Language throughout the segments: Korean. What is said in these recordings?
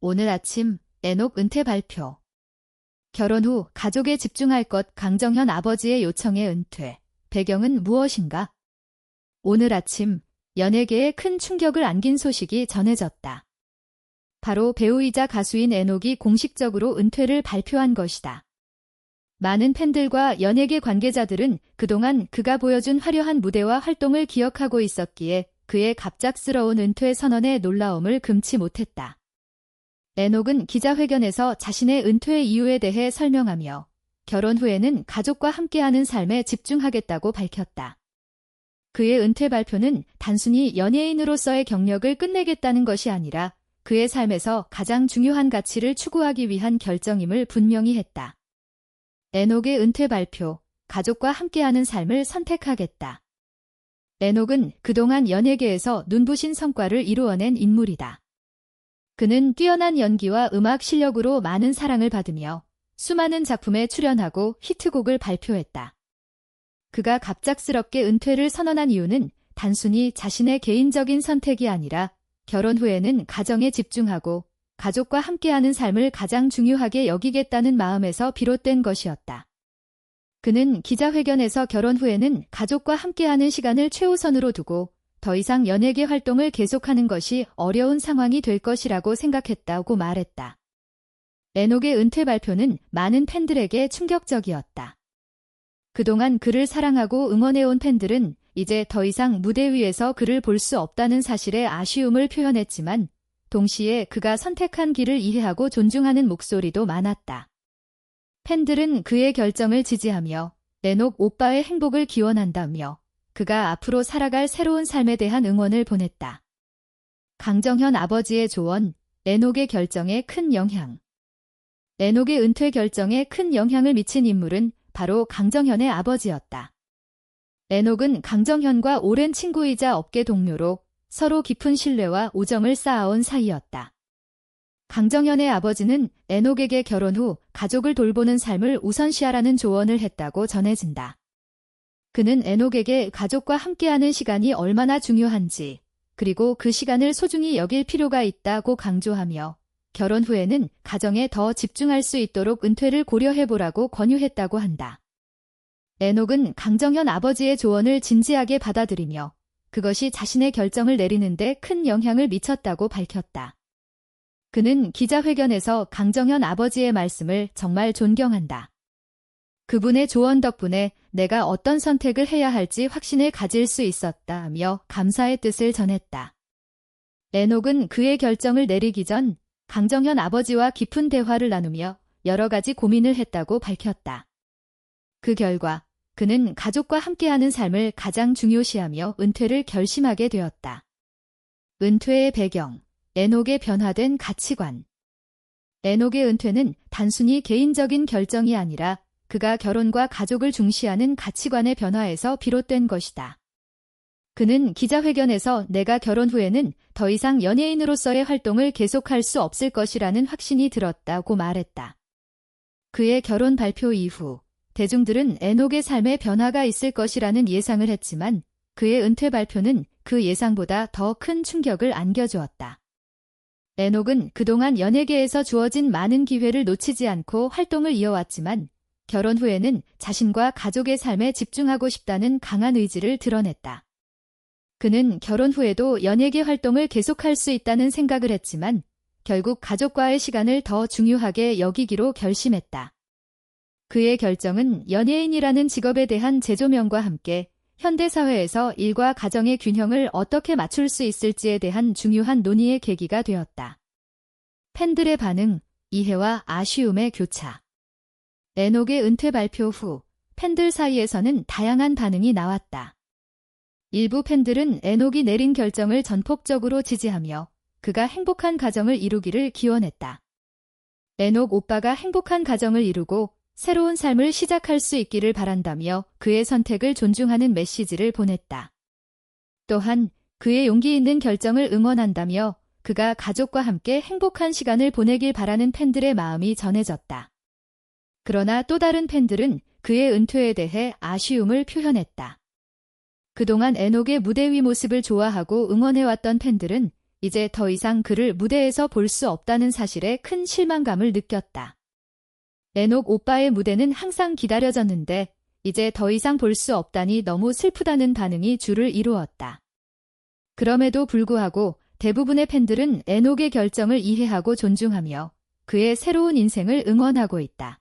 오늘 아침 에녹 은퇴 발표. 결혼 후 가족에 집중할 것 강정현 아버지의 요청에 은퇴. 배경은 무엇인가? 오늘 아침 연예계에 큰 충격을 안긴 소식이 전해졌다. 바로 배우이자 가수인 에녹이 공식적으로 은퇴를 발표한 것이다. 많은 팬들과 연예계 관계자들은 그동안 그가 보여준 화려한 무대와 활동을 기억하고 있었기에 그의 갑작스러운 은퇴 선언에 놀라움을 금치 못했다. 에녹은 기자회견에서 자신의 은퇴 이유에 대해 설명하며 결혼 후에는 가족과 함께하는 삶에 집중하겠다고 밝혔다. 그의 은퇴 발표는 단순히 연예인으로서의 경력을 끝내겠다는 것이 아니라 그의 삶에서 가장 중요한 가치를 추구하기 위한 결정임을 분명히 했다. 에녹의 은퇴 발표, 가족과 함께하는 삶을 선택하겠다. 에녹은 그동안 연예계에서 눈부신 성과를 이루어낸 인물이다. 그는 뛰어난 연기와 음악 실력으로 많은 사랑을 받으며 수많은 작품에 출연하고 히트곡을 발표했다. 그가 갑작스럽게 은퇴를 선언한 이유는 단순히 자신의 개인적인 선택이 아니라 결혼 후에는 가정에 집중하고 가족과 함께하는 삶을 가장 중요하게 여기겠다는 마음에서 비롯된 것이었다. 그는 기자회견에서 결혼 후에는 가족과 함께하는 시간을 최우선으로 두고 더 이상 연예계 활동을 계속하는 것이 어려운 상황이 될 것이라고 생각했다고 말했다. 에녹의 은퇴 발표는 많은 팬들에게 충격적이었다. 그동안 그를 사랑하고 응원해온 팬들은 이제 더 이상 무대 위에서 그를 볼 수 없다는 사실에 아쉬움을 표현했지만 동시에 그가 선택한 길을 이해하고 존중하는 목소리도 많았다. 팬들은 그의 결정을 지지하며 에녹 오빠의 행복을 기원한다며 그가 앞으로 살아갈 새로운 삶에 대한 응원을 보냈다. 강정현 아버지의 조언, 에녹의 결정에 큰 영향. 에녹의 은퇴 결정에 큰 영향을 미친 인물은 바로 강정현의 아버지였다. 에녹은 강정현과 오랜 친구이자 업계 동료로 서로 깊은 신뢰와 우정을 쌓아온 사이였다. 강정현의 아버지는 에녹에게 결혼 후 가족을 돌보는 삶을 우선시하라는 조언을 했다고 전해진다. 그는 에녹에게 가족과 함께하는 시간이 얼마나 중요한지, 그리고 그 시간을 소중히 여길 필요가 있다고 강조하며 결혼 후에는 가정에 더 집중할 수 있도록 은퇴를 고려해보라고 권유했다고 한다. 에녹은 강정현 아버지의 조언을 진지하게 받아들이며 그것이 자신의 결정을 내리는데 큰 영향을 미쳤다고 밝혔다. 그는 기자회견에서 강정현 아버지의 말씀을 정말 존경한다. 그분의 조언 덕분에 내가 어떤 선택을 해야 할지 확신을 가질 수 있었다며 감사의 뜻을 전했다. 에녹은 그의 결정을 내리기 전 강정현 아버지와 깊은 대화를 나누며 여러 가지 고민을 했다고 밝혔다. 그 결과 그는 가족과 함께하는 삶을 가장 중요시하며 은퇴를 결심하게 되었다. 은퇴의 배경, 에녹의 변화된 가치관. 에녹의 은퇴는 단순히 개인적인 결정이 아니라 그가 결혼과 가족을 중시하는 가치관의 변화에서 비롯된 것이다. 그는 기자회견에서 내가 결혼 후에는 더 이상 연예인으로서의 활동을 계속할 수 없을 것이라는 확신이 들었다고 말했다. 그의 결혼 발표 이후 대중들은 에녹의 삶에 변화가 있을 것이라는 예상을 했지만 그의 은퇴 발표는 그 예상보다 더 큰 충격을 안겨주었다. 에녹은 그동안 연예계에서 주어진 많은 기회를 놓치지 않고 활동을 이어왔지만 결혼 후에는 자신과 가족의 삶에 집중하고 싶다는 강한 의지를 드러냈다. 그는 결혼 후에도 연예계 활동을 계속할 수 있다는 생각을 했지만 결국 가족과의 시간을 더 중요하게 여기기로 결심했다. 그의 결정은 연예인이라는 직업에 대한 재조명과 함께 현대사회에서 일과 가정의 균형을 어떻게 맞출 수 있을지에 대한 중요한 논의의 계기가 되었다. 팬들의 반응, 이해와 아쉬움의 교차. 에녹의 은퇴 발표 후 팬들 사이에서는 다양한 반응이 나왔다. 일부 팬들은 에녹이 내린 결정을 전폭적으로 지지하며 그가 행복한 가정을 이루기를 기원했다. 에녹 오빠가 행복한 가정을 이루고 새로운 삶을 시작할 수 있기를 바란다며 그의 선택을 존중하는 메시지를 보냈다. 또한 그의 용기 있는 결정을 응원한다며 그가 가족과 함께 행복한 시간을 보내길 바라는 팬들의 마음이 전해졌다. 그러나 또 다른 팬들은 그의 은퇴에 대해 아쉬움을 표현했다. 그동안 에녹의 무대 위 모습을 좋아하고 응원해왔던 팬들은 이제 더 이상 그를 무대에서 볼 수 없다는 사실에 큰 실망감을 느꼈다. 에녹 오빠의 무대는 항상 기다려졌는데 이제 더 이상 볼 수 없다니 너무 슬프다는 반응이 줄을 이루었다. 그럼에도 불구하고 대부분의 팬들은 에녹의 결정을 이해하고 존중하며 그의 새로운 인생을 응원하고 있다.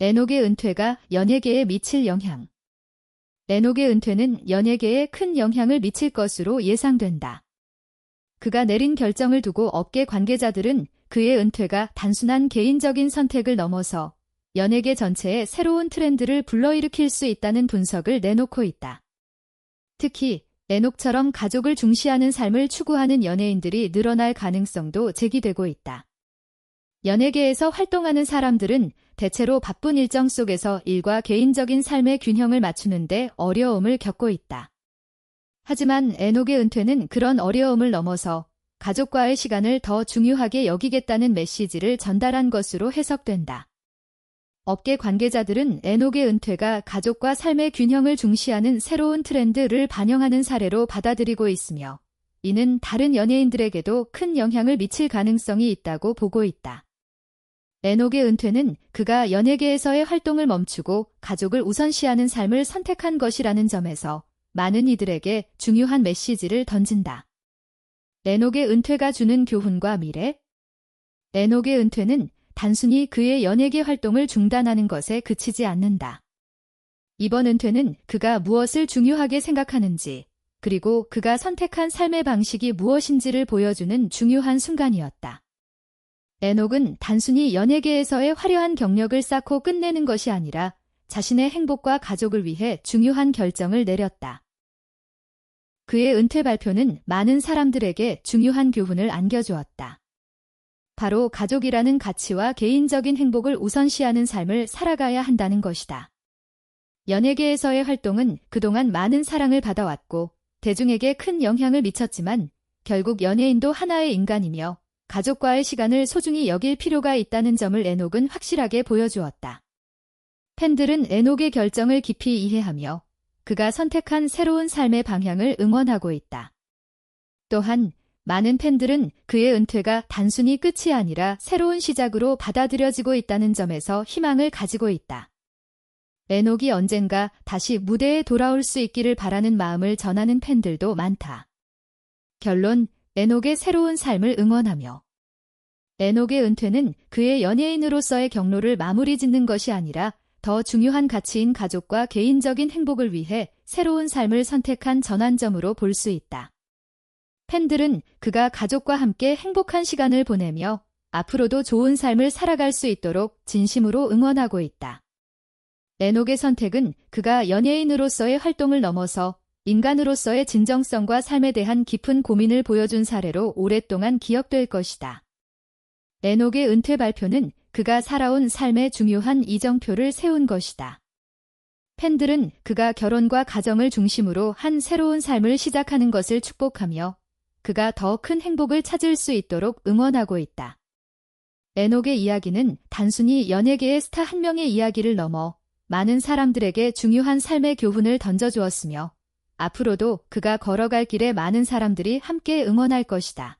에녹의 은퇴가 연예계에 미칠 영향. 에녹의 은퇴는 연예계에 큰 영향을 미칠 것으로 예상된다. 그가 내린 결정을 두고 업계 관계자들은 그의 은퇴가 단순한 개인적인 선택을 넘어서 연예계 전체에 새로운 트렌드를 불러일으킬 수 있다는 분석을 내놓고 있다. 특히 에녹처럼 가족을 중시하는 삶을 추구하는 연예인들이 늘어날 가능성도 제기되고 있다. 연예계에서 활동하는 사람들은 대체로 바쁜 일정 속에서 일과 개인적인 삶의 균형을 맞추는데 어려움을 겪고 있다. 하지만 에녹의 은퇴는 그런 어려움을 넘어서 가족과의 시간을 더 중요하게 여기겠다는 메시지를 전달한 것으로 해석된다. 업계 관계자들은 에녹의 은퇴가 가족과 삶의 균형을 중시하는 새로운 트렌드를 반영하는 사례로 받아들이고 있으며 이는 다른 연예인들에게도 큰 영향을 미칠 가능성이 있다고 보고 있다. 에녹의 은퇴는 그가 연예계에서의 활동을 멈추고 가족을 우선시하는 삶을 선택한 것이라는 점에서 많은 이들에게 중요한 메시지를 던진다. 에녹의 은퇴가 주는 교훈과 미래 에녹의 은퇴는 단순히 그의 연예계 활동을 중단하는 것에 그치지 않는다. 이번 은퇴는 그가 무엇을 중요하게 생각하는지, 그리고 그가 선택한 삶의 방식이 무엇인지를 보여주는 중요한 순간이었다. 에녹은 단순히 연예계에서의 화려한 경력을 쌓고 끝내는 것이 아니라 자신의 행복과 가족을 위해 중요한 결정을 내렸다. 그의 은퇴 발표는 많은 사람들에게 중요한 교훈을 안겨주었다. 바로 가족이라는 가치와 개인적인 행복을 우선시하는 삶을 살아가야 한다는 것이다. 연예계에서의 활동은 그동안 많은 사랑을 받아왔고 대중에게 큰 영향을 미쳤지만 결국 연예인도 하나의 인간이며 가족과의 시간을 소중히 여길 필요가 있다는 점을 에녹은 확실하게 보여주었다. 팬들은 에녹의 결정을 깊이 이해하며 그가 선택한 새로운 삶의 방향을 응원하고 있다. 또한 많은 팬들은 그의 은퇴가 단순히 끝이 아니라 새로운 시작으로 받아들여지고 있다는 점에서 희망을 가지고 있다. 에녹이 언젠가 다시 무대에 돌아올 수 있기를 바라는 마음을 전하는 팬들도 많다. 결론, 에녹의 새로운 삶을 응원하며 에녹의 은퇴는 그의 연예인으로서의 경로를 마무리 짓는 것이 아니라 더 중요한 가치인 가족과 개인적인 행복을 위해 새로운 삶을 선택한 전환점으로 볼 수 있다. 팬들은 그가 가족과 함께 행복한 시간을 보내며 앞으로도 좋은 삶을 살아갈 수 있도록 진심으로 응원하고 있다. 에녹의 선택은 그가 연예인으로서의 활동을 넘어서 인간으로서의 진정성과 삶에 대한 깊은 고민을 보여준 사례로 오랫동안 기억될 것이다. 에녹의 은퇴 발표는 그가 살아온 삶의 중요한 이정표를 세운 것이다. 팬들은 그가 결혼과 가정을 중심으로 한 새로운 삶을 시작하는 것을 축복하며 그가 더 큰 행복을 찾을 수 있도록 응원하고 있다. 에녹의 이야기는 단순히 연예계의 스타 한 명의 이야기를 넘어 많은 사람들에게 중요한 삶의 교훈을 던져주었으며 앞으로도 그가 걸어갈 길에 많은 사람들이 함께 응원할 것이다.